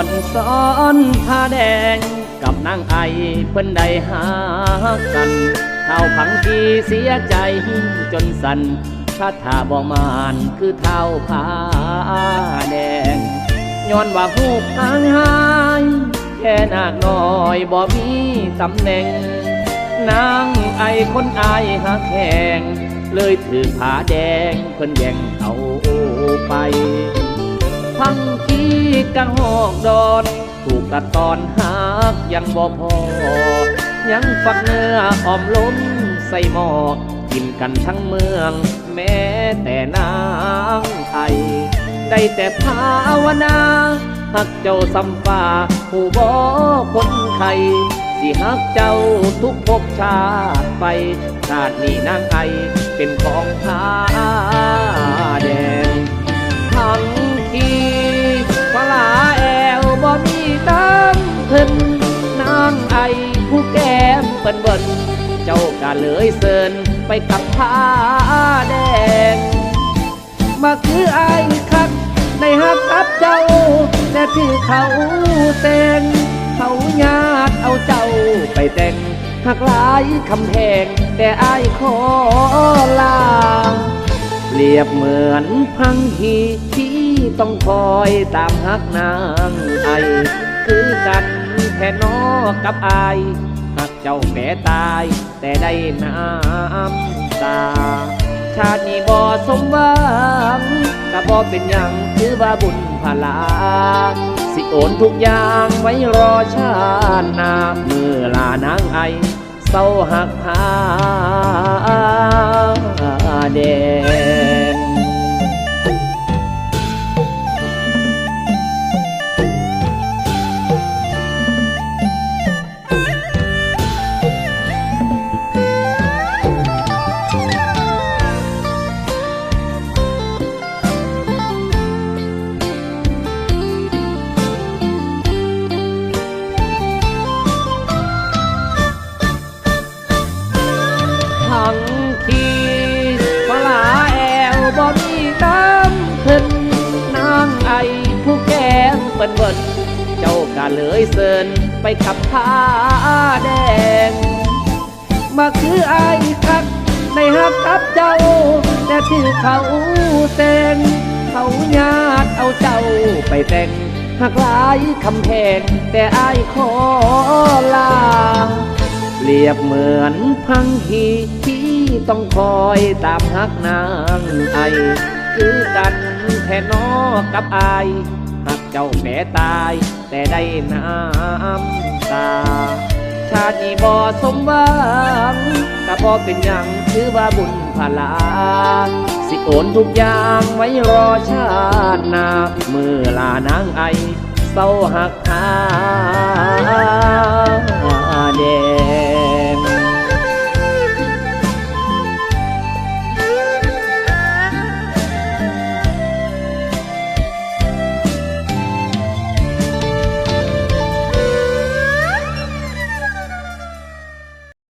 อนผ้าแดง กับนางไอเพิ่นได้หากันเท่าพังทีเสียใจจนสันถ้าถาบ่มานคือเท่าผ้าแดงย้อนว่าหูกหางหายแค่นากน้อยบ่มีตำแหน่ง นางไอคนอายหาแข่งเลยถือผ้าแดงเพิ่นแย่งเอาไป พังคีกะหอกดอนถูกกระตอนหักยังบ่พอ ยังฝักเนื้อออมล้มใส่หม้อกินกันทั้งเมือง แม้แต่นางไอได้แต่ภาวนาหักเจ้าสัมฟ้าผู้บ่คนไข่สิหักเจ้าทุกภพชาติไปชาตินี้นางไอเป็นของผ้าางไอผู้แก้มเปิ้นเบิ่นเจ้าก็เลยเซินไปกับผ้าแดง มาคือไอายคักในหักกับเจ้าแต่ที่เขาแต่งเขาญาติเอาเจ้าไปแต่งหักหลายคำแพงแต่ไอายขอลาเปรียบเหมือนพังฮีที่ต้องคอยตามหักนางไอคือกัน แค่นอกับอายหักเจ้าแก่ตาย แต่ได้น้ำตา ชาตินี้บ่สมหวังก็บ่เป็นหยังคือว่าบุญพลา สิโอนทุกอย่างไว้รอชาตินาเมื่อลานางไอเศร้าหักพาแด เปิ้นเบิดเจ้าก็เลยเซินไปกับผ้าแดง มาคือไอายคักในหักกับเจ้า แต่ที่เขาแต่งเขาญาติเอาเจ้าไปแต่งหักหลายคำแพงแต่อายขอลาเปรียบเหมือนพังฮีที่ต้องคอยตามหักนางไอ คือกันแค่นอกับอาย เจ้าแม่ตาย แต่ได้น้ำตา ชาตินี้บ่สมหวังก็บ่เป็นยังถือว่าบุญพลา สิโอนทุกอย่างไว้รอชาตินาเมื่อลานางไอเศร้าหักหาเด